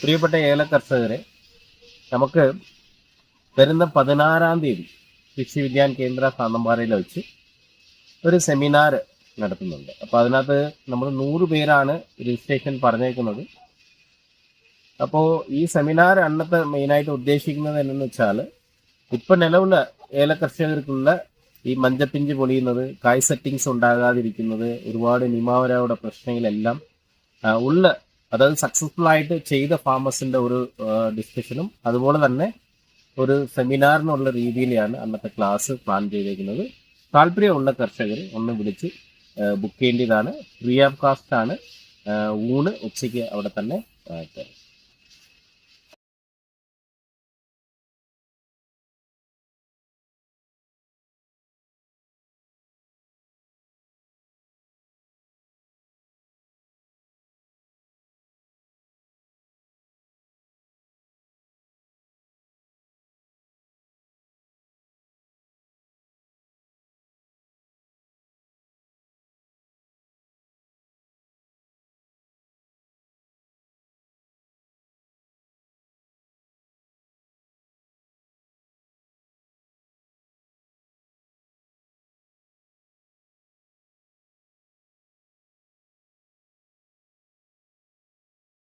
പ്രിയപ്പെട്ട ഏല കർഷകരെ നമുക്ക് വരുന്ന പതിനാറാം തീയതി കൃഷി വിജ്ഞാൻ കേന്ദ്ര സാന്തമ്പാറയിൽ വെച്ച് ഒരു സെമിനാർ നടത്തുന്നുണ്ട്. അപ്പോൾ അതിനകത്ത് നമ്മൾ നൂറ് പേരാണ് രജിസ്ട്രേഷൻ പറഞ്ഞേക്കുന്നത്. അപ്പോൾ ഈ സെമിനാർ അന്നത്തെ മെയിനായിട്ട് ഉദ്ദേശിക്കുന്നത് എന്നു വെച്ചാൽ ഇപ്പം നിലവിലുള്ള ഏല കർഷകർക്കുള്ള ഈ മഞ്ചപ്പിഞ്ച് പൊളിയുന്നത് കായ് സെറ്റിങ്സ് ഉണ്ടാകാതിരിക്കുന്നത് ഒരുപാട് നിമാവരയുടെ പ്രശ്നങ്ങളെല്ലാം ഉള്ള അതായത് സക്സസ്ഫുൾ ആയിട്ട് ചെയ്ത ഫാമേഴ്സിന്റെ ഒരു ഡിസ്കഷനും അതുപോലെ തന്നെ ഒരു സെമിനാറിനുള്ള രീതിയിലാണ് അന്നത്തെ ക്ലാസ് പ്ലാൻ ചെയ്തേക്കുന്നത് താല്പര്യമുള്ള കർഷകർ ഒന്ന് വിളിച്ച് ബുക്ക് ചെയ്യേണ്ടതാണ്. ഫ്രീ ഓഫ് കാസ്റ്റ് ആണ്. ഊണ് ഉച്ചയ്ക്ക് അവിടെ തന്നെ തരും.